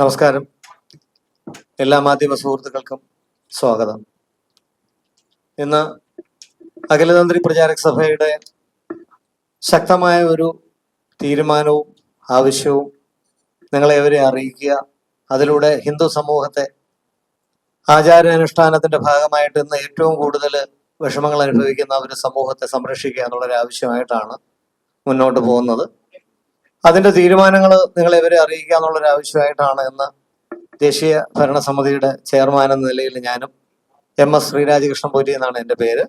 നമസ്കാരം. എല്ലാ മാധ്യമ സുഹൃത്തുക്കൾക്കും സ്വാഗതം. ഇന്ന് അഖിലതന്ത്രി പ്രചാരക സഭയുടെ ശക്തമായ ഒരു തീരുമാനവും ആവശ്യവും നിങ്ങളെ അവരെ അറിയിക്കുക. അതിലൂടെ ഹിന്ദു സമൂഹത്തെ ആചാരാനുഷ്ഠാനത്തിന്റെ ഭാഗമായിട്ട് ഇന്ന് ഏറ്റവും കൂടുതൽ വിഷമങ്ങൾ അനുഭവിക്കുന്ന ഒരു സമൂഹത്തെ സംരക്ഷിക്കുക എന്നുള്ളൊരു ആവശ്യമായിട്ടാണ് മുന്നോട്ട് പോകുന്നത്. അതിന്റെ തീരുമാനങ്ങൾ നിങ്ങൾ ഇവരെ അറിയിക്കുക എന്നുള്ളൊരു ആവശ്യമായിട്ടാണ് ഇന്ന് ദേശീയ ഭരണസമിതിയുടെ ചെയർമാൻ എന്ന നിലയിൽ ഞാനും എം എസ് ശ്രീരാജകൃഷ്ണൻ പൂരി എന്നാണ് എന്റെ പേര്.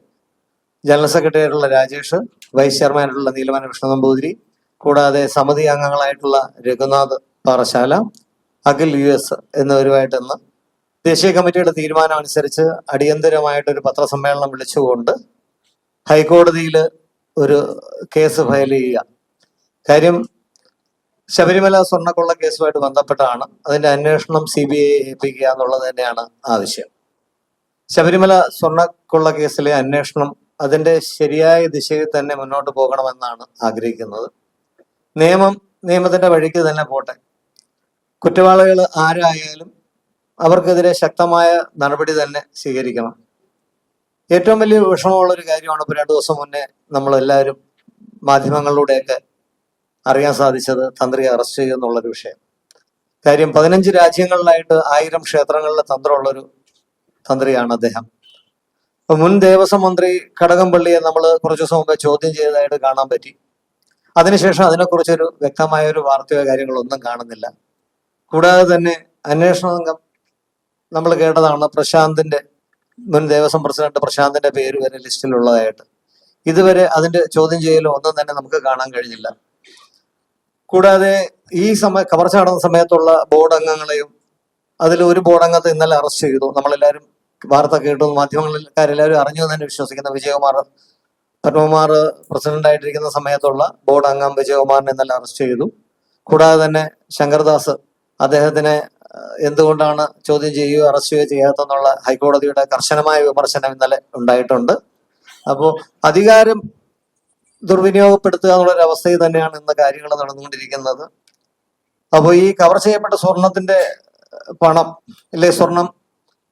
ജനറൽ സെക്രട്ടറി ആയിട്ടുള്ള രാജേഷ് വൈസ് ചെയർമാനായിട്ടുള്ള നീലമന കൃഷ്ണ നമ്പൂതിരി കൂടാതെ സമിതി അംഗങ്ങളായിട്ടുള്ള രഘുനാഥ് പാറശാല അഖിൽ യു എസ് എന്നിവരുമായിട്ട് ഇന്ന് ദേശീയ കമ്മിറ്റിയുടെ തീരുമാനം അനുസരിച്ച് അടിയന്തരമായിട്ടൊരു പത്രസമ്മേളനം വിളിച്ചുകൊണ്ട് ഹൈക്കോടതിയിൽ ഒരു കേസ് ഫയൽ ചെയ്യുക. കാര്യം ശബരിമല സ്വർണക്കൊള്ള കേസുമായിട്ട് ബന്ധപ്പെട്ടാണ്. അതിന്റെ അന്വേഷണം സി ബി ഐ ഏൽപ്പിക്കുക എന്നുള്ളത് തന്നെയാണ് ആവശ്യം. ശബരിമല സ്വർണക്കൊള്ള കേസിലെ അന്വേഷണം അതിന്റെ ശരിയായ ദിശയിൽ തന്നെ മുന്നോട്ട് പോകണമെന്നാണ് ആഗ്രഹിക്കുന്നത്. നിയമം നിയമത്തിന്റെ വഴിക്ക് തന്നെ പോട്ടെ. കുറ്റവാളികൾ ആരായാലും അവർക്കെതിരെ ശക്തമായ നടപടി തന്നെ സ്വീകരിക്കണം. ഏറ്റവും വലിയ വിഷമമുള്ള ഒരു കാര്യമാണ് ഇപ്പോൾ രണ്ടു ദിവസം മുന്നേ നമ്മളെല്ലാവരും മാധ്യമങ്ങളിലൂടെയൊക്കെ അറിയാൻ സാധിച്ചത് തന്ത്രി അറസ്റ്റ് ചെയ്യുക എന്നുള്ളൊരു വിഷയം. കാര്യം പതിനഞ്ച് രാജ്യങ്ങളിലായിട്ട് ആയിരം ക്ഷേത്രങ്ങളിലെ തന്ത്രമുള്ളൊരു തന്ത്രിയാണ് അദ്ദേഹം. മുൻ ദേവസ്വം മന്ത്രി കടകംപള്ളിയെ നമ്മൾ കുറച്ചു ദിവസം മുമ്പ് ചോദ്യം ചെയ്തതായിട്ട് കാണാൻ പറ്റി. അതിനുശേഷം അതിനെക്കുറിച്ചൊരു വ്യക്തമായ ഒരു വാർത്തയോ കാര്യങ്ങളോ ഒന്നും കാണുന്നില്ല. കൂടാതെ തന്നെ അന്വേഷണ സംഘം നമ്മൾ കേട്ടതാണ് പ്രശാന്തിന്റെ മുൻ ദേവസ്വം പ്രസിഡന്റ് പ്രശാന്തിന്റെ പേര് വരെ ലിസ്റ്റിലുള്ളതായിട്ട്. ഇതുവരെ അതിന്റെ ചോദ്യം ചെയ്യലോ ഒന്നും തന്നെ നമുക്ക് കാണാൻ കഴിഞ്ഞില്ല. കൂടാതെ ഈ സമയ കവർച്ച നടന്ന സമയത്തുള്ള ബോർഡ് അംഗങ്ങളെയും അതിൽ ഒരു ബോർഡ് അംഗത്തെ ഇന്നലെ അറസ്റ്റ് ചെയ്തു. നമ്മളെല്ലാവരും വാർത്ത കേട്ടു. മാധ്യമങ്ങളിൽക്കാരെല്ലാവരും അറിഞ്ഞു തന്നെ വിശ്വസിക്കുന്ന വിജയകുമാർ പത്മകുമാർ പ്രസിഡന്റ് ആയിട്ടിരിക്കുന്ന സമയത്തുള്ള ബോർഡ് അംഗം വിജയകുമാറിനെ ഇന്നലെ അറസ്റ്റ് ചെയ്തു. കൂടാതെ തന്നെ ശങ്കർദാസ് അദ്ദേഹത്തിനെ എന്തുകൊണ്ടാണ് ചോദ്യം ചെയ്യുകയോ അറസ്റ്റ് ചെയ്യുകയോ ചെയ്യാത്തെന്നുള്ള ഹൈക്കോടതിയുടെ കർശനമായ വിമർശനം ഇന്നലെ ഉണ്ടായിട്ടുണ്ട്. അപ്പോൾ അധികാരം ദുർവിനിയോഗപ്പെടുത്തുക എന്നുള്ള ഒരു അവസ്ഥയിൽ തന്നെയാണ് ഇന്ന് കാര്യങ്ങൾ നടന്നുകൊണ്ടിരിക്കുന്നത്. അപ്പോൾ ഈ കവർ ചെയ്യപ്പെട്ട സ്വർണത്തിന്റെ പണം അല്ലെ സ്വർണം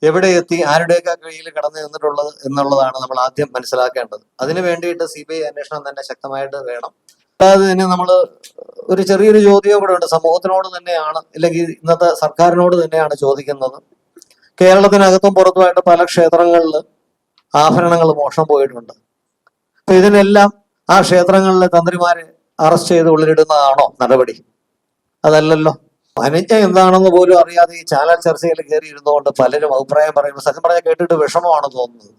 എവിടെ എത്തി ആരുടെയൊക്കെ കയ്യിൽ കടന്നു നിന്നിട്ടുള്ളത് എന്നുള്ളതാണ് നമ്മൾ ആദ്യം മനസ്സിലാക്കേണ്ടത്. അതിന് വേണ്ടിയിട്ട് സി ബി ഐ അന്വേഷണം തന്നെ ശക്തമായിട്ട് വേണം. അല്ലാതെ തന്നെ നമ്മൾ ഒരു ചെറിയൊരു ചോദ്യം കൂടെ ഉണ്ട്. സമൂഹത്തിനോട് തന്നെയാണ് അല്ലെങ്കിൽ ഇന്നത്തെ സർക്കാരിനോട് തന്നെയാണ് ചോദിക്കുന്നത്. കേരളത്തിനകത്തും പുറത്തുമായിട്ട് പല ക്ഷേത്രങ്ങളിൽ ആഭരണങ്ങൾ മോഷണം പോയിട്ടുണ്ട്. അപ്പൊ ഇതിനെല്ലാം ആ ക്ഷേത്രങ്ങളിലെ തന്ത്രിമാരെ അറസ്റ്റ് ചെയ്ത് ഉള്ളിലിടുന്നതാണോ നടപടി? അതല്ലല്ലോ. അനുജ്ഞ എന്താണെന്ന് പോലും അറിയാതെ ഈ ചാനൽ ചർച്ചയിൽ കയറി ഇരുന്നുകൊണ്ട് പലരും അഭിപ്രായം പറയുമ്പോൾ സത്യം പറഞ്ഞാൽ കേട്ടിട്ട് വിഷമമാണ് തോന്നുന്നത്.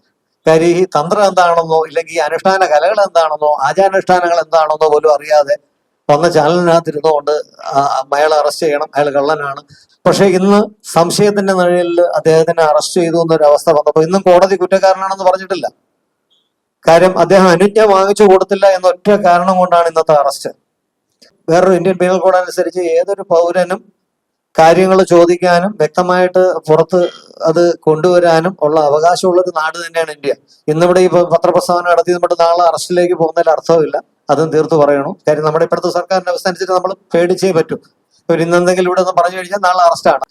കാര്യം ഈ തന്ത്രം എന്താണെന്നോ ഇല്ലെങ്കിൽ ഈ അനുഷ്ഠാന കലകൾ എന്താണെന്നോ ആചാരാനുഷ്ഠാനങ്ങൾ എന്താണെന്നോ പോലും അറിയാതെ വന്ന ചാനലിനകത്ത് ഇരുന്നുകൊണ്ട് ആ, അയാളെ അറസ്റ്റ് ചെയ്യണം. അയാൾ കള്ളനാണ്. പക്ഷെ ഇന്ന് സംശയത്തിന്റെ നിഴലിൽ അദ്ദേഹത്തിനെ അറസ്റ്റ് ചെയ്തു എന്നൊരു അവസ്ഥ വന്നപ്പോൾ ഇന്നും കോടതി കുറ്റക്കാരനാണെന്ന് പറഞ്ഞിട്ടില്ല. കാര്യം അദ്ദേഹം അനുജ്ഞ വാങ്ങിച്ചു കൊടുത്തില്ല എന്നൊറ്റ കാരണം കൊണ്ടാണ് ഇന്നത്തെ അറസ്റ്റ്. വേറൊരു ഇന്ത്യൻ പീനൽ കോഡ് അനുസരിച്ച് ഏതൊരു പൗരനും കാര്യങ്ങൾ ചോദിക്കാനും വ്യക്തമായിട്ട് പുറത്ത് അത് കൊണ്ടുവരാനും ഉള്ള അവകാശമുള്ള ഒരു നാട് തന്നെയാണ് ഇന്ത്യ. ഇന്നിവിടെ ഈ പത്രപ്രസ്ഥാനം നടത്തി നമ്മുടെ നാളെ അറസ്റ്റിലേക്ക് പോകുന്നതിൽ അർത്ഥമില്ല അതും തീർത്തു പറയണം. കാര്യം നമ്മുടെ ഇപ്പോഴത്തെ സർക്കാരിന്റെ അവസ്ഥ അനുസരിച്ച് നമ്മൾ പേടിച്ചേ പറ്റൂ. ഇവർ ഇന്നെന്തെങ്കിലും ഇവിടെ ഒന്ന് പറഞ്ഞു കഴിഞ്ഞാൽ നാളെ അറസ്റ്റാണ്.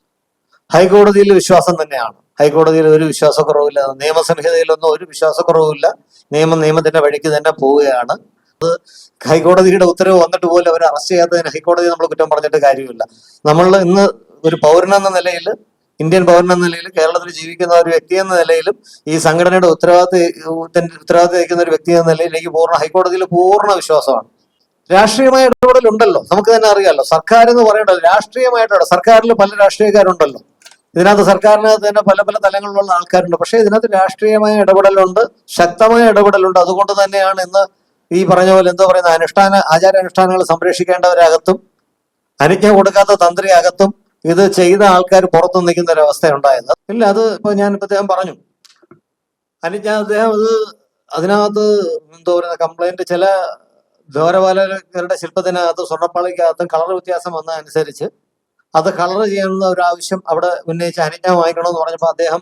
ഹൈക്കോടതിയിൽ വിശ്വാസം തന്നെയാണ്. ഹൈക്കോടതിയിൽ ഒരു വിശ്വാസക്കുറവില്ല നിയമസംഹിതയിലൊന്നും ഒരു വിശ്വാസക്കുറവുമില്ല നിയമം നിയമത്തിന്റെ വഴിക്ക് തന്നെ പോവുകയാണ്. അത് ഹൈക്കോടതിയുടെ ഉത്തരവ് വന്നിട്ട് പോലും അവർ അറസ്റ്റ് ചെയ്യാത്തതിന് ഹൈക്കോടതി നമ്മൾ കുറ്റം പറഞ്ഞിട്ട് കാര്യമില്ല. നമ്മൾ ഇന്ന് ഒരു പൗരനെന്ന നിലയിൽ ഇന്ത്യൻ പൗരൻ എന്ന നിലയിൽ കേരളത്തിൽ ജീവിക്കുന്ന ഒരു വ്യക്തി എന്ന നിലയിലും ഈ സംഘടനയുടെ ഉത്തരവാദിത്വ ഉത്തരവാദിത്വം വഹിക്കുന്ന ഒരു വ്യക്തി എന്ന നിലയിൽ എനിക്ക് പൂർണ ഹൈക്കോടതിയിൽ പൂർണ വിശ്വാസമാണ്. രാഷ്ട്രീയമായ ഇടപെടലുണ്ടല്ലോ. നമുക്ക് തന്നെ അറിയാമല്ലോ സർക്കാർ എന്ന് പറയേണ്ടത് രാഷ്ട്രീയമായിട്ടുള്ള സർക്കാരിൽ പല രാഷ്ട്രീയക്കാരുണ്ടല്ലോ. ഇതിനകത്ത് സർക്കാരിനകത്ത് തന്നെ പല പല തലങ്ങളിലുള്ള ആൾക്കാരുണ്ട്. പക്ഷേ ഇതിനകത്ത് രാഷ്ട്രീയമായ ഇടപെടലുണ്ട് ശക്തമായ ഇടപെടലുണ്ട്. അതുകൊണ്ട് തന്നെയാണ് ഇന്ന് ഈ പറഞ്ഞ പോലെ എന്താ പറയുന്ന അനുഷ്ഠാന ആചാരാനുഷ്ഠാനങ്ങൾ സംരക്ഷിക്കേണ്ടവരകത്തും അനുജ്ഞ കൊടുക്കാത്ത തന്ത്രി അകത്തും ഇത് ചെയ്ത ആൾക്കാർ പുറത്തു നിൽക്കുന്ന ഒരു അവസ്ഥ ഇല്ല അത് ഇപ്പൊ ഞാൻ ഇപ്പൊ അദ്ദേഹം പറഞ്ഞു. അനുജ്ഞ അദ്ദേഹം അത് അതിനകത്ത് എന്താ പറയുന്ന കംപ്ലൈന്റ് ചില ദ്വാരപാലകരുടെ ശില്പത്തിനകത്ത് സ്വർണപ്പാളിക്കകത്തും കളർ വ്യത്യാസം വന്നതനുസരിച്ച് അത് കളർ ചെയ്യാനുള്ള ഒരു ആവശ്യം അവിടെ ഉന്നയിച്ച് വാങ്ങിക്കണം വാങ്ങിക്കണമെന്ന് പറഞ്ഞപ്പോൾ അദ്ദേഹം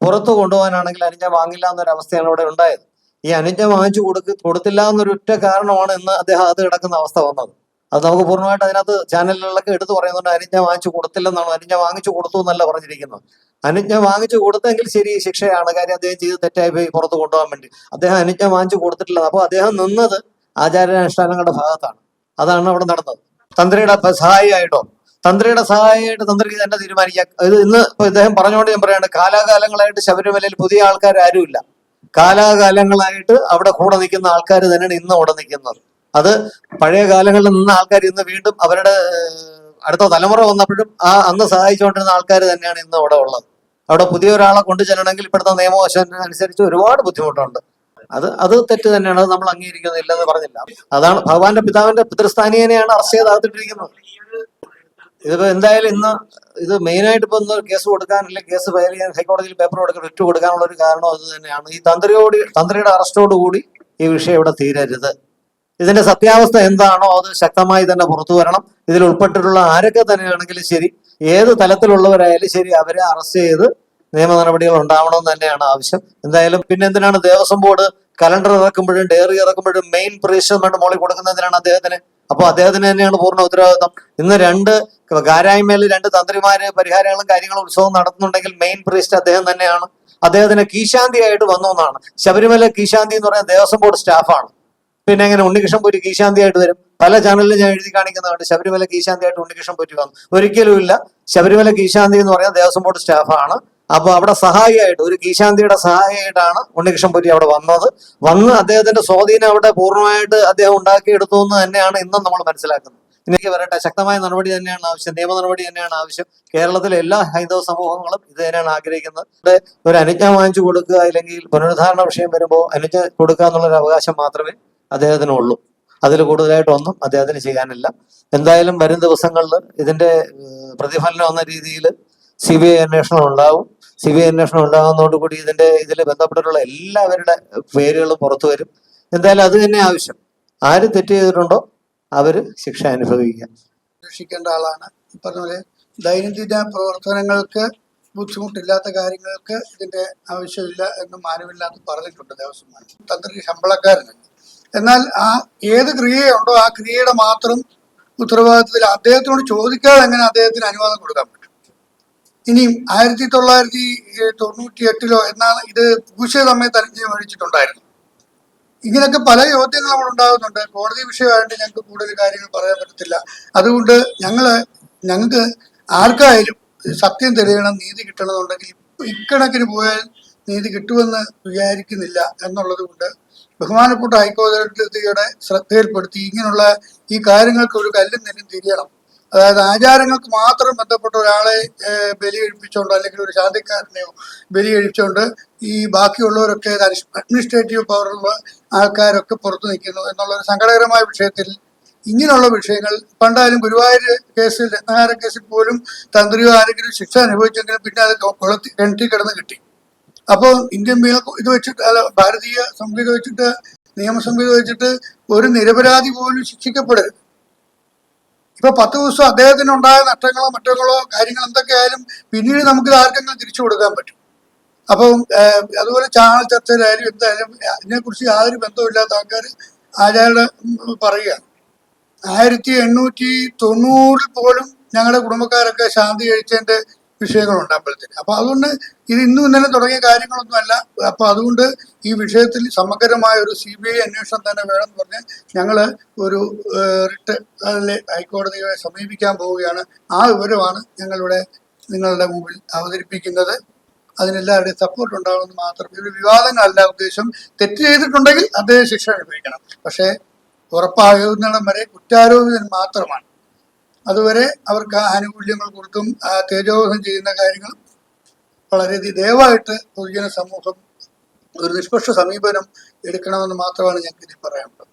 പുറത്തു കൊണ്ടുപോകാനാണെങ്കിൽ അനിഞ്ഞ വാങ്ങില്ല എന്നൊരു അവസ്ഥയാണ് ഇവിടെ ഉണ്ടായത്. ഈ അനിഞ്ഞ വാങ്ങിച്ചു കൊടുക്ക കൊടുത്തില്ല എന്നൊരു ഒറ്റ കാരണമാണ് ഇന്ന് അദ്ദേഹം അത് കിടക്കുന്ന അവസ്ഥ വന്നത്. അത് നമുക്ക് പൂർണമായിട്ട് അതിനകത്ത് ചാനലുകളിലൊക്കെ എടുത്തു പറയുന്നുണ്ട് അനിഞ്ഞ വാങ്ങിച്ചു കൊടുത്തില്ലെന്നാണ് അനിഞ്ഞ വാങ്ങിച്ചു കൊടുത്തു എന്നല്ല പറഞ്ഞിരിക്കുന്നത്. അനുജ്ഞ വാങ്ങിച്ചു കൊടുത്തെങ്കിൽ ശരി ശിക്ഷയാണ്. കാര്യം അദ്ദേഹം ചെയ്ത് തെറ്റായി പോയി പുറത്ത് കൊണ്ടുപോകാൻ വേണ്ടി. അദ്ദേഹം അനുജ്ഞ വാങ്ങിച്ചു കൊടുത്തിട്ടില്ല അപ്പോൾ അദ്ദേഹം നിന്നത് ആചാരാനുഷ്ഠാനങ്ങളുടെ ഭാഗത്താണ്. അതാണ് അവിടെ നടന്നത്. തന്ത്രിയുടെ സഹായി സഹായിയായിട്ടോ? തന്ത്രിയുടെ സഹായമായിട്ട് തന്ത്രിക്ക് തന്നെ തീരുമാനിക്കാം. ഇത് ഇന്ന് ഇപ്പൊ ഇദ്ദേഹം പറഞ്ഞുകൊണ്ട് ഞാൻ പറയാണ് കാലാകാലങ്ങളായിട്ട് ശബരിമലയിൽ പുതിയ ആൾക്കാർ ആരുമില്ല. കാലാകാലങ്ങളായിട്ട് അവിടെ കൂടെ നിൽക്കുന്ന ആൾക്കാർ തന്നെയാണ് ഇന്ന് അവിടെ നിൽക്കുന്നത്. അത് പഴയ കാലങ്ങളിൽ നിന്ന ആൾക്കാർ ഇന്ന് വീണ്ടും അവരുടെ അടുത്ത തലമുറ വന്നപ്പോഴും ആ അന്ന് സഹായിച്ചുകൊണ്ടിരുന്ന ആൾക്കാർ തന്നെയാണ് ഇന്ന് അവിടെ ഉള്ളത്. അവിടെ പുതിയ ഒരാളെ കൊണ്ടു ചെല്ലണമെങ്കിൽ ഇപ്പോഴത്തെ നിയമവശം അനുസരിച്ച് ഒരുപാട് ബുദ്ധിമുട്ടുണ്ട്. അത് അത് തെറ്റ് തന്നെയാണ്. അത് നമ്മൾ അംഗീകരിക്കുന്നില്ലെന്ന് പറഞ്ഞില്ല. അതാണ് ഭഗവാന്റെ പിതാവിന്റെ പിതൃസ്ഥാനീയനെയാണ് അറസ്റ്റ് ചെയ്ത് അകത്തിട്ടിരിക്കുന്നത്. ഇതിപ്പോ എന്തായാലും ഇന്ന് ഇത് മെയിനായിട്ട് ഇപ്പൊ ഇന്ന് കേസ് കൊടുക്കാൻ അല്ലെങ്കിൽ കേസ് ഫയൽ ചെയ്യാൻ ഹൈക്കോടതിയിൽ പേപ്പർ കൊടുക്കാൻ ഒറ്റ കൊടുക്കാനുള്ള ഒരു കാരണം അത് തന്നെയാണ്. ഈ തന്ത്രിയോട് തന്ത്രിയുടെ അറസ്റ്റോട് കൂടി ഈ വിഷയം ഇവിടെ തീരരുത്. ഇതിന്റെ സത്യാവസ്ഥ എന്താണോ അത് ശക്തമായി തന്നെ പുറത്തു വരണം. ഇതിൽ ഉൾപ്പെട്ടിട്ടുള്ള ആരൊക്കെ തന്നെയാണെങ്കിലും ശരി ഏത് തലത്തിലുള്ളവരായാലും ശരി അവരെ അറസ്റ്റ് ചെയ്ത് നിയമ നടപടികൾ ഉണ്ടാവണമെന്ന് തന്നെയാണ് ആവശ്യം. എന്തായാലും പിന്നെ എന്തിനാണ് ദേവസ്വം ബോർഡ് കലണ്ടർ ഇറക്കുമ്പോഴും ഡയറി ഇറക്കുമ്പോഴും മെയിൻ പ്രീസ്റ്റ്മെന്റ് മോളിൽ കൊടുക്കുന്നതിനാണ് അദ്ദേഹത്തിന്? അപ്പോൾ അദ്ദേഹത്തിന് തന്നെയാണ് പൂർണ ഉത്തരവാദിത്വം. ഇന്ന് രണ്ട് ഗാരായ്മയിൽ രണ്ട് തന്ത്രിമാര് പരിഹാരങ്ങളും കാര്യങ്ങളും ഉത്സവം നടത്തുന്നുണ്ടെങ്കിൽ മെയിൻ പ്രീസ്റ്റ് അദ്ദേഹം തന്നെയാണ്. അദ്ദേഹത്തിന് കീശാന്തിയായിട്ട് വന്നു എന്നാണ്. ശബരിമല കീശാന്തി എന്ന് പറയുന്ന ദേവസ്വം ബോർഡ് സ്റ്റാഫാണ്. പിന്നെ എങ്ങനെ ഉണ്ണികൃഷ്ണൻ പൂരി കീശാന്തിയായിട്ട് വരും. പല ചാനലിലും ഞാൻ എഴുതി കാണിക്കുന്നതാണ് ശബരിമല കീശാന്തിയായിട്ട് ഉണ്ണികൃഷ്ണൻ പൂരി വന്നു. ഒരിക്കലും ഇല്ല ശബരിമല കീശാന്തി എന്ന് പറയുന്ന ദേവസ്വം ബോർഡ് സ്റ്റാഫാണ്. അപ്പൊ അവിടെ സഹായിയായിട്ട് ഒരു കീശാന്തിയുടെ സഹായിയായിട്ടാണ് ഉണ്ണികൃഷ്ണൻ പുരി അവിടെ വന്നത്. വന്ന് അദ്ദേഹത്തിന്റെ സ്വാധീനം അവിടെ പൂർണമായിട്ട് അദ്ദേഹം ഉണ്ടാക്കിയെടുത്തു എന്ന് തന്നെയാണ് ഇന്നും നമ്മൾ മനസ്സിലാക്കുന്നത്. എനിക്ക് വരട്ടെ ശക്തമായ നടപടി തന്നെയാണ് ആവശ്യം നിയമ നടപടി തന്നെയാണ് ആവശ്യം. കേരളത്തിലെ എല്ലാ ഹൈന്ദവ സമൂഹങ്ങളും ഇത് തന്നെയാണ് ആഗ്രഹിക്കുന്നത്. ഒരു അനുജ്ഞ വാങ്ങിച്ചു കൊടുക്കുക അല്ലെങ്കിൽ പുനരുദ്ധാരണ വിഷയം വരുമ്പോൾ അനുജ്ഞ കൊടുക്കുക എന്നുള്ളൊരു അവകാശം മാത്രമേ അദ്ദേഹത്തിനുള്ളൂ. അതിൽ കൂടുതലായിട്ടൊന്നും അദ്ദേഹത്തിന് ചെയ്യാനില്ല. എന്തായാലും വരും ദിവസങ്ങളിൽ ഇതിന്റെ പ്രതിഫലനം എന്ന രീതിയിൽ സി ബി ഐ അന്വേഷണം ഉണ്ടാവും. സി ബി ഐ അന്വേഷണം ഉണ്ടാകുന്നതോടുകൂടി ഇതിന്റെ ഇതിൽ ബന്ധപ്പെട്ടിട്ടുള്ള എല്ലാവരുടെ പേരുകളും പുറത്തു വരും. എന്തായാലും അത് തന്നെ ആവശ്യം. ആര് തെറ്റ് ചെയ്തിട്ടുണ്ടോ അവർ ശിക്ഷ അനുഭവിക്കുക. രക്ഷിക്കേണ്ട ആളാണ്. പറഞ്ഞ പോലെ ദൈനംദിന പ്രവർത്തനങ്ങൾക്ക് ബുദ്ധിമുട്ടില്ലാത്ത കാര്യങ്ങൾക്ക് ഇതിന്റെ ആവശ്യമില്ല എന്ന് മാനവില്ലാന്ന് പറഞ്ഞിട്ടുണ്ട് ദേവസ്വം തന്ത്രി ശമ്പളക്കാരനാണ് എന്നാൽ ആ ഏത് ക്രിയയുണ്ടോ ആ ക്രിയയുടെ മാത്രം ഉത്തരവാദിത്തത്തിൽ അദ്ദേഹത്തിനോട് ചോദിക്കാതെ എങ്ങനെ അദ്ദേഹത്തിന് അനുവാദം കൊടുക്കാൻ പറ്റും? ഇനിയും ആയിരത്തി തൊള്ളായിരത്തി തൊണ്ണൂറ്റി എട്ടിലോ എന്നാണ് ഇത് പൂശ സമയത്ത് അനുജയം മേടിച്ചിട്ടുണ്ടായിരുന്നു ഇങ്ങനെയൊക്കെ പല ചോദ്യങ്ങൾ നമ്മൾ ഉണ്ടാകുന്നുണ്ട്. കോടതി വിഷയമായിട്ട് ഞങ്ങൾക്ക് കൂടുതൽ കാര്യങ്ങൾ പറയാൻ പറ്റത്തില്ല. അതുകൊണ്ട് ഞങ്ങൾ ഞങ്ങൾക്ക് ആർക്കായാലും സത്യം തെളിയണം നീതി കിട്ടണമെന്നുണ്ടെങ്കിൽ ഇക്കണക്കിന് പോയാൽ നീതി കിട്ടുമെന്ന് വിചാരിക്കുന്നില്ല എന്നുള്ളത് കൊണ്ട് ബഹുമാനപ്പെട്ട ഹൈക്കോടതിയുടെ ശ്രദ്ധയിൽപ്പെടുത്തി ഇങ്ങനെയുള്ള ഈ കാര്യങ്ങൾക്ക് ഒരു കല്ലും നെല്ലും തിരിയണം. അതായത് ആചാരങ്ങൾക്ക് മാത്രം ബന്ധപ്പെട്ട ഒരാളെ ബലി കഴിപ്പിച്ചുകൊണ്ട് അല്ലെങ്കിൽ ഒരു ശാന്തിക്കാരനെയോ ബലി കഴിച്ചുകൊണ്ട് ഈ ബാക്കിയുള്ളവരൊക്കെ അഡ്മിനിസ്ട്രേറ്റീവ് പവറുള്ള ആൾക്കാരൊക്കെ പുറത്തു നിൽക്കുന്നു എന്നുള്ള ഒരു സങ്കടകരമായ വിഷയത്തിൽ ഇങ്ങനെയുള്ള വിഷയങ്ങൾ പണ്ടായാലും ഗുരുവായൂർ കേസിൽ രത്നഹാര കേസിൽ പോലും തന്ത്രിയോ ആരെങ്കിലും ശിക്ഷ അനുഭവിച്ചെങ്കിലും പിന്നെ അത് കുളത്തി കിണറ്റി കിടന്ന് കിട്ടി. അപ്പോൾ ഇന്ത്യൻ മേൽ ഇത് വെച്ചിട്ട് അല്ല ഭാരതീയ സംഹിത വെച്ചിട്ട് നിയമസംഹിത വെച്ചിട്ട് ഒരു നിരപരാധി പോലും ശിക്ഷിക്കപ്പെടരുത്. ഇപ്പൊ പത്ത് ദിവസം അദ്ദേഹത്തിന് ഉണ്ടായ നഷ്ടങ്ങളോ മറ്റങ്ങളോ കാര്യങ്ങൾ എന്തൊക്കെയായാലും പിന്നീട് നമുക്ക് ആർക്കെങ്കിലും തിരിച്ചു കൊടുക്കാൻ പറ്റും. അപ്പം അതുപോലെ ചാനൽ ചർച്ചയിലായാലും എന്തായാലും ഇതിനെക്കുറിച്ച് യാതൊരു ബന്ധവുമില്ലാത്ത ആൾക്കാർ ആചാര്യ പറയുകയാണ് ആയിരത്തി എണ്ണൂറ്റി തൊണ്ണൂറിൽ പോലും ഞങ്ങളുടെ കുടുംബക്കാരൊക്കെ ശാന്തി കഴിച്ചതിന്റെ വിഷയങ്ങളുണ്ട് അമ്പലത്തിൽ അപ്പൊ അതുകൊണ്ട് ഇത് ഇന്നും ഇന്നലെ തുടങ്ങിയ കാര്യങ്ങളൊന്നുമല്ല. അപ്പൊ അതുകൊണ്ട് ഈ വിഷയത്തിൽ സമഗ്രമായ ഒരു സി ബി ഐ അന്വേഷണം തന്നെ വേണമെന്ന് പറഞ്ഞ് ഞങ്ങൾ ഒരു റിട്ട് അതിലെ ഹൈക്കോടതിയെ സമീപിക്കാൻ പോവുകയാണ്. ആ വിവരമാണ് ഞങ്ങളിവിടെ നിങ്ങളുടെ മുമ്പിൽ അവതരിപ്പിക്കുന്നത്. അതിനെല്ലാവരുടെയും സപ്പോർട്ട് ഉണ്ടാവണമെന്ന് മാത്രം. ഒരു വിവാദങ്ങളല്ല ഉദ്ദേശം. തെറ്റ് ചെയ്തിട്ടുണ്ടെങ്കിൽ അദ്ദേഹം ശിക്ഷ അനുഭവിക്കണം. പക്ഷേ ഉറപ്പാകുന്നിടം വരെ കുറ്റാരോപിതൻ മാത്രമാണ്. അതുവരെ അവർക്ക് ആനുകൂല്യങ്ങൾ കൊടുത്തും തേജോവധം ചെയ്യുന്ന കാര്യങ്ങൾ വളരെ ദയവായിട്ട് പൊതുജന സമൂഹം ഒരു നിഷ്പക്ഷ സമീപനം എടുക്കണമെന്ന് മാത്രമാണ് ഞങ്ങൾക്ക് ഇതിൽ പറയാനുള്ളത്.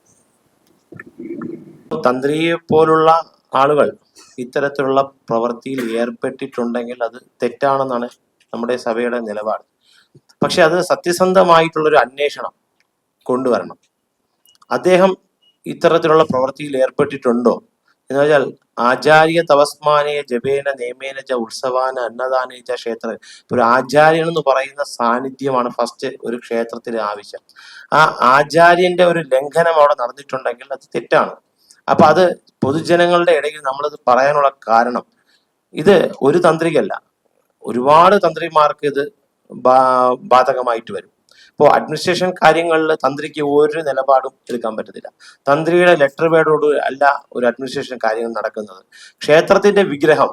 തന്ത്രിയെ പോലുള്ള ആളുകൾ ഇത്തരത്തിലുള്ള പ്രവൃത്തിയിൽ ഏർപ്പെട്ടിട്ടുണ്ടെങ്കിൽ അത് തെറ്റാണെന്നാണ് നമ്മുടെ സഭയുടെ നിലപാട്. പക്ഷെ അത് സത്യസന്ധമായിട്ടുള്ള ഒരു അന്വേഷണം കൊണ്ടുവരണം. അദ്ദേഹം ഇത്തരത്തിലുള്ള പ്രവൃത്തിയിൽ ഏർപ്പെട്ടിട്ടുണ്ടോ? എന്ന് വെച്ചാൽ ആചാര്യ തപസ്മാനയ ജപേന നിയമേന ച ഉത്സവാന അന്നദാന ച ക്ഷേത്ര. ഒരു ആചാര്യൻ എന്ന് പറയുന്ന സാന്നിധ്യമാണ് ഫസ്റ്റ് ഒരു ക്ഷേത്രത്തിൽ ആവശ്യം. ആ ആചാര്യന്റെ ഒരു ലംഘനം അവിടെ നടന്നിട്ടുണ്ടെങ്കിൽ അത് തെറ്റാണ്. അപ്പൊ അത് പൊതുജനങ്ങളുടെ ഇടയിൽ നമ്മളത് പറയാനുള്ള കാരണം. ഇത് ഒരു തന്ത്രികല്ല. ഒരുപാട് തന്ത്രിമാർക്ക് ഇത് ബാധകമായിട്ട് വരും. ഇപ്പോൾ അഡ്മിനിസ്ട്രേഷൻ കാര്യങ്ങളിൽ തന്ത്രിക്ക് ഒരു നിലപാടും എടുക്കാൻ പറ്റത്തില്ല. തന്ത്രിയുടെ ലെറ്റർ പേഡോട് അല്ല ഒരു അഡ്മിനിസ്ട്രേഷൻ കാര്യങ്ങൾ നടക്കുന്നത്. ക്ഷേത്രത്തിന്റെ വിഗ്രഹം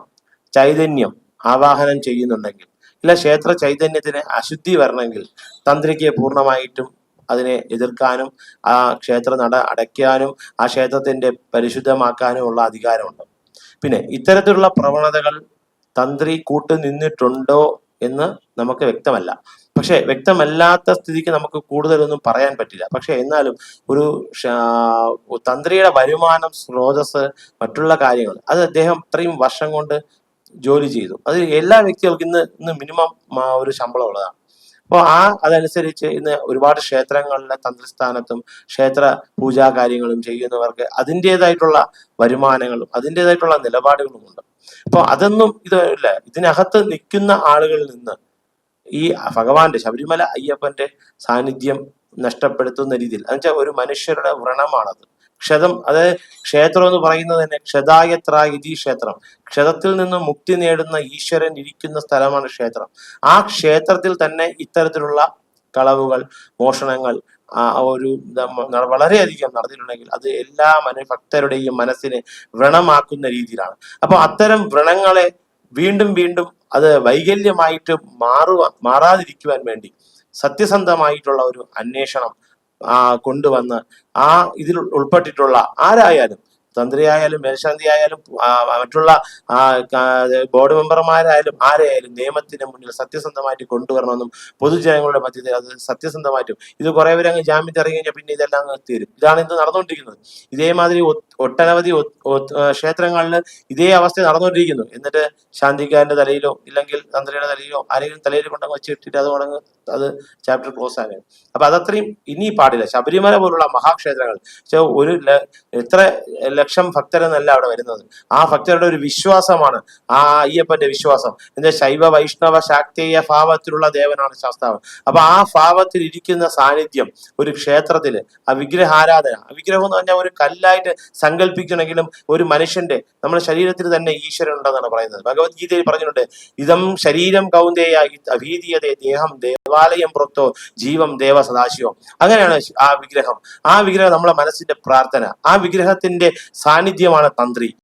ചൈതന്യം ആവാഹനം ചെയ്യുന്നുണ്ടെങ്കിൽ ഇല്ല ക്ഷേത്ര ചൈതന്യത്തിന് അശുദ്ധി വരണമെങ്കിൽ തന്ത്രിക്ക് പൂർണമായിട്ടും അതിനെ എതിർക്കാനും ആ ക്ഷേത്ര നട അടയ്ക്കാനും ആ ക്ഷേത്രത്തിന്റെ പരിശുദ്ധമാക്കാനും ഉള്ള അധികാരമുണ്ട്. പിന്നെ ഇത്തരത്തിലുള്ള പ്രവണതകൾ തന്ത്രി കൂട്ടു നിന്നിട്ടുണ്ടോ എന്ന് നമുക്ക് വ്യക്തമല്ല. പക്ഷെ വ്യക്തമല്ലാത്ത സ്ഥിതിക്ക് നമുക്ക് കൂടുതലൊന്നും പറയാൻ പറ്റില്ല. പക്ഷെ എന്നാലും ഒരു തന്ത്രിയുടെ വരുമാനം സ്രോതസ് മറ്റുള്ള കാര്യങ്ങൾ അത് അദ്ദേഹം ഇത്രയും വർഷം കൊണ്ട് ജോലി ചെയ്തു. അത് എല്ലാ വ്യക്തികൾക്കും ഇന്ന് ഇന്ന് മിനിമം ഒരു ശമ്പളം ഉള്ളതാണ്. അപ്പോൾ ആ അതനുസരിച്ച് ഇന്ന് ഒരുപാട് ക്ഷേത്രങ്ങളിലെ തന്ത്രിസ്ഥാനത്തും ക്ഷേത്ര പൂജാ കാര്യങ്ങളും ചെയ്യുന്നവർക്ക് അതിന്റെതായിട്ടുള്ള വരുമാനങ്ങളും അതിന്റെതായിട്ടുള്ള നിലപാടുകളും ഉണ്ട് അപ്പോൾ അതൊന്നും ഇത് ഇല്ല ഇതിനകത്ത് നിൽക്കുന്ന ആളുകളിൽ നിന്ന് ഈ ഭഗവാന്റെ ശബരിമല അയ്യപ്പന്റെ സാന്നിധ്യം നഷ്ടപ്പെടുത്തുന്ന രീതിയിൽ. എന്നുവെച്ചാൽ ഒരു മനുഷ്യരുടെ വ്രണമാണത്. ക്ഷതം അതായത് ക്ഷേത്രം എന്ന് പറയുന്നത് തന്നെ ക്ഷതായത്ര ഇതി ക്ഷേത്രം. ക്ഷതത്തിൽ നിന്ന് മുക്തി നേടുന്ന ഈശ്വരൻ ഇരിക്കുന്ന സ്ഥലമാണ് ക്ഷേത്രം. ആ ക്ഷേത്രത്തിൽ തന്നെ ഇത്തരത്തിലുള്ള കളവുകൾ മോഷണങ്ങൾ ഒരു വളരെയധികം നടന്നിട്ടുണ്ടെങ്കിൽ അത് എല്ലാ മന ഭക്തരുടെയും മനസ്സിനെ വ്രണമാക്കുന്ന രീതിയിലാണ്. അപ്പൊ അത്തരം വ്രണങ്ങളെ വീണ്ടും വീണ്ടും അത് വൈകല്യമായിട്ട് മാറുക മാറാതിരിക്കുവാൻ വേണ്ടി സത്യസന്ധമായിട്ടുള്ള ഒരു അന്വേഷണം കൊണ്ടുവന്ന് ആ ഇതിൽ ഉൾപ്പെട്ടിട്ടുള്ള ആരായാലും തന്ത്രിയായാലും മേൽശാന്തി ആയാലും മറ്റുള്ള ബോർഡ് മെമ്പർമാരായാലും ആരെയായാലും നിയമത്തിന് മുന്നിൽ സത്യസന്ധമായിട്ട് കൊണ്ടുവരണമെന്നും പൊതുജനങ്ങളുടെ മധ്യത്തിൽ അത് സത്യസന്ധമായിട്ടും ഇത് കുറെ പേര് അങ്ങ് ജാമ്യത്തിൽ ഇറങ്ങി കഴിഞ്ഞാൽ പിന്നെ ഇതെല്ലാം അങ്ങ് തീരും. ഇതാണ് ഇന്ന് നടന്നുകൊണ്ടിരിക്കുന്നത്. ഇതേമാതിരി ഒട്ടനവധി ക്ഷേത്രങ്ങളിൽ ഇതേ അവസ്ഥ നടന്നുകൊണ്ടിരിക്കുന്നു. എന്നിട്ട് ശാന്തിക്കാരന്റെ തലയിലോ ഇല്ലെങ്കിൽ തന്ത്രിയുടെ തലയിലോ ആരെങ്കിലും തലയിൽ കൊണ്ടങ്ങ് വെച്ചിട്ടിട്ട് അത് മുടങ്ങ് അത് ചാപ്റ്റർ ക്ലോസ് ആകും അപ്പൊ അതത്രയും ഇനി പാടില്ല. ശബരിമല പോലുള്ള മഹാക്ഷേത്രങ്ങൾ. ഒരു എത്ര ലക്ഷം ഭക്തരെന്നല്ല അവിടെ വരുന്നത്. ആ ഭക്തരുടെ ഒരു വിശ്വാസമാണ്. ആ അയ്യപ്പന്റെ വിശ്വാസം. എന്താ ശൈവ വൈഷ്ണവ ശാക്തേയ ഭാവത്തിലുള്ള ദേവനാണ് ശാസ്താവ്. അപ്പൊ ആ ഭാവത്തിൽ ഇരിക്കുന്ന സാന്നിധ്യം ഒരു ക്ഷേത്രത്തിൽ ആ വിഗ്രഹാരാധന. വിഗ്രഹം എന്ന് പറഞ്ഞാൽ ഒരു കല്ലായിട്ട് സങ്കല്പിക്കണമെങ്കിലും ഒരു മനുഷ്യന്റെ നമ്മുടെ ശരീരത്തിൽ തന്നെ ഈശ്വരൻ ഉണ്ടെന്നാണ് പറയുന്നത്. ഭഗവത്ഗീതയിൽ പറഞ്ഞിട്ടുണ്ട് ഇതം ശരീരം കൗന്ദേയ അഭീതീയതേ ദേഹം ദേവാലയം പുറത്തോ ജീവം ദേവ സദാശിവം. അങ്ങനെയാണ് ആ വിഗ്രഹം. ആ വിഗ്രഹം നമ്മളെ മനസ്സിന്റെ പ്രാർത്ഥന. ആ വിഗ്രഹത്തിന്റെ സാന്നിധ്യമാണ് തന്ത്രി.